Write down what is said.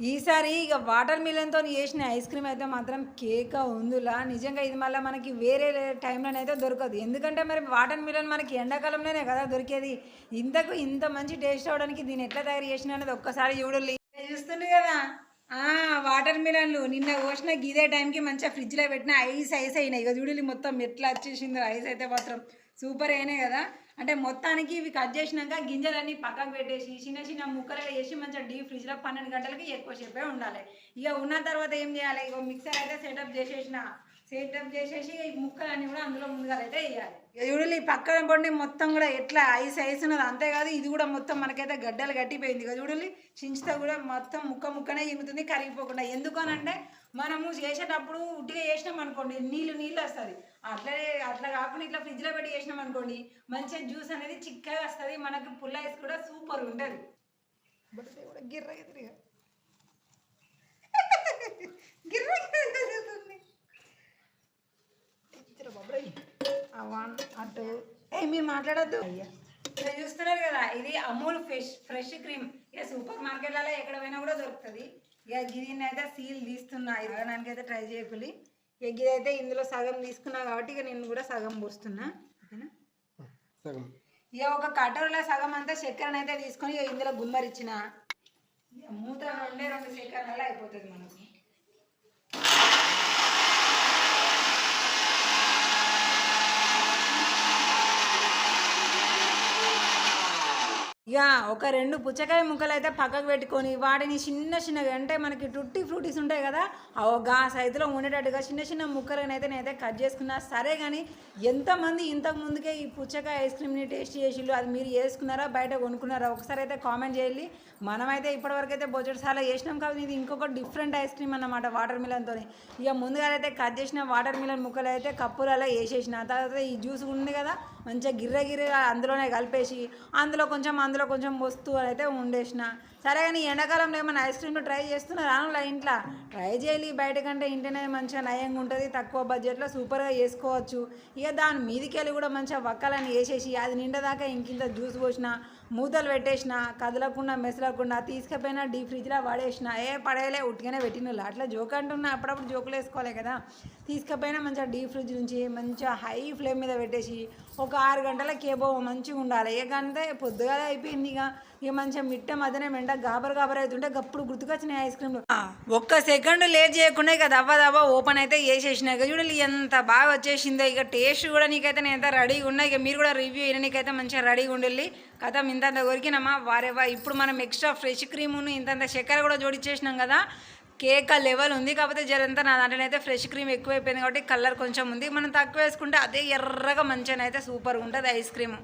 ఈసారి ఇక వాటర్ మిలన్తో చేసిన ఐస్ క్రీమ్ అయితే మాత్రం కేక ఉందిలా. నిజంగా ఇది మళ్ళీ మనకి వేరే టైంలోనైతే దొరకదు. ఎందుకంటే మరి వాటర్ మిలన్ మనకి ఎండాకాలంలోనే కదా దొరికేది. ఇంతకు ఇంత మంచి టేస్ట్ అవడానికి దీన్ని ఎట్లా తయారు చేసిన అనేది ఒక్కసారి చూడాలి చూస్తుండే కదా. ఆ, వాటర్ మిలన్లు. నిన్న పోసిన గిదే టైంకి మంచిగా ఫ్రిడ్జ్లో పెట్టిన ఐస్ ఐస్ అయినాయి. ఇక చూడాలి మొత్తం ఎట్లా వచ్చేసిందో. ఐస్ అయితే మాత్రం సూపర్ అయినాయి కదా. అంటే మొత్తానికి ఇవి కట్ చేసినాక గింజలన్నీ పక్కకు పెట్టేసి చిన్న చిన్న ముక్కలుగా వేసి మంచిగా డీప్ ఫ్రిడ్జ్లో పన్నెండు గంటలకి ఎక్కువ సేపే ఉండాలి. ఇక ఉన్న తర్వాత ఏం చేయాలి? ఇక మిక్సర్ అయితే సెటప్ చేసేసిన సెటప్ చేసేసి ఈ ముక్కలన్నీ కూడా అందులో ముందుగా అయితే వేయాలి. ఇక చూడాలి ఈ పక్కన పండి మొత్తం కూడా ఎట్లా ఐస్ ఐస్ ఉన్నది అంతేకాదు ఇది కూడా మొత్తం మనకైతే గడ్డలు గట్టిపోయింది. ఇక చూడాలి చించితే కూడా మొత్తం ముక్క ముక్కనే ఇంగుతుంది కరిగిపోకుండా. ఎందుకనంటే మనము చేసేటప్పుడు ఉట్టిగా చేసినాం అనుకోండి నీళ్ళు నీళ్ళు వస్తుంది. అట్లనే అట్లా కాకుండా ఇట్లా ఫ్రిడ్జ్లో పెట్టి చేసినాం అనుకోండి మంచిగా జ్యూస్ అనేది చిక్కగా వస్తుంది. మనకు పుల్ల ఐస్ కూడా సూపర్ ఉంటుంది. బట్ ఇది కూడా గిర్ర ఎదురుగా గిర్ర ఎదురుతుంది. ఇద్దరు బాబాయ్. వన్ అటు. ఏ మీరు మాట్లాడద్దు. అయ్యా. ఇక్కడ చూస్తున్నారు కదా ఇది అమూల్ ఫ్రెష్ ఫ్రెష్ క్రీమ్. ఇక సూపర్ మార్కెట్లలో ఎక్కడ పోయినా కూడా దొరుకుతుంది. ఇక దీన్ని అయితే సీల్ తీస్తున్నా ఇవ్వడానికి అయితే ట్రై చేయకులి. ఇక ఇదైతే ఇందులో సగం తీసుకున్నా కాబట్టి ఇక నేను కూడా సగం పోస్తున్నా. సగం. ఇక ఒక కటోరలో సగం అంతా చక్కెర అయితే తీసుకొని ఇందులో గుమ్మరిచ్చిన. మూత రెండే రెండు చక్కెరలలో అయిపోతుంది మనకి. ఇక ఒక రెండు పుచ్చకాయ ముక్కలు అయితే పక్కకు పెట్టుకొని వాటిని చిన్న చిన్నగా అంటే మనకి టుట్టి ఫ్రూటీస్ ఉంటాయి కదా ఆ గా సైజులో ఉండేటట్టుగా చిన్న చిన్న ముక్కలను అయితే నేనైతే కట్ చేసుకున్నా. సరే కానీ ఎంతమంది ఇంతకు ముందుకే ఈ పుచ్చకాయ ఐస్ క్రీమ్ని టేస్ట్ చేసిళ్ళు అది మీరు వేసుకున్నారా బయట కొనుక్కున్నారా ఒకసారి అయితే కామెంట్ చేయాలి మనమైతే ఇప్పటివరకు అయితే బొచ్చడి సార్లు చేసినాం కాబట్టి ఇది ఇంకొక డిఫరెంట్ ఐస్ క్రీమ్ అన్నమాట వాటర్ మిలన్తో ఇక ముందుగా అయితే కట్ చేసిన వాటర్ మిలన్ ముక్కలు అయితే కప్పులలో వేసేసిన. తర్వాత ఈ జ్యూస్ ఉంది కదా మంచిగా గిర్ర గిర్రగా అందులోనే కలిపేసి అందులో కొంచెం అందులో కొంచెం వస్తువు అయితే ఉండేసిన. సరే కానీ ఎండాకాలంలో ఏమైనా ఐస్ క్రీమ్లు ట్రై చేస్తున్నారా? అనులా ఇంట్లో? ట్రై చేయాలి. బయట కంటే ఇంటనే మంచిగా నయంగా ఉంటుంది. తక్కువ బడ్జెట్లో సూపర్గా చేసుకోవచ్చు. ఇక దాని మీదికి వెళ్ళి కూడా మంచిగా వక్కలని వేసేసి అది నిండదాకా ఇంకింత జ్యూస్ పోసిన మూతలు పెట్టేసిన కదలకుండా మెసలకుండా తీసుకుపోయినా డీ ఫ్రిడ్జ్లో పడేసిన. ఏ పడేయలే ఉట్టిగానే పెట్టిన అట్లా జోక్ అంటున్నా. అప్పుడప్పుడు జోకులు వేసుకోవాలి కదా. తీసుకుపోయినా మంచిగా డీ ఫ్రిడ్జ్ నుంచి మంచిగా హై ఫ్లేమ్ మీద పెట్టేసి ఒక ఆరు గంటలకి కేబో మంచిగా ఉండాలి. ఏ గంటే? పొద్దుగా అయిపోయింది ఇక. ఇక మంచిగా మిట్ట మధ్యనే మెంట గాబర్ గాబర్ అవుతుంటే గప్పుడు గుర్తుకొచ్చినాయి ఐస్ క్రీమ్లు ఒక్క సెకండ్ లేట్ చేయకుండా ఇక దవ్వ దవ్వ ఓపెన్ అయితే వేసేసినాయి ఇక చూడాలి ఎంత బాగా వచ్చేసిందో. ఇక టేస్ట్ కూడా నీకైతే నేను ఎంత రెడీగా ఉన్నా ఇక మీరు కూడా రివ్యూ నీకైతే మంచిగా రెడీగా ఉండాలి కథ ఇంతంత కొరికినమ్మా వారేవా ఇప్పుడు మనం ఎక్స్ట్రా ఫ్రెష్ క్రీమును ఇంతంత చక్కెర కూడా జోడిచ్చేసినాం కదా. కేక్ ఆ లెవెల్ ఉంది కాకపోతే జరంతా నా దాంట్లోనైతే ఫ్రెష్ క్రీమ్ ఎక్కువైపోయింది కాబట్టి కలర్ కొంచెం ఉంది. మనం తక్కువ వేసుకుంటే అదే ఎర్రగా మంచిగా అయితే సూపర్గా ఉంటుంది ఐస్ క్రీమ్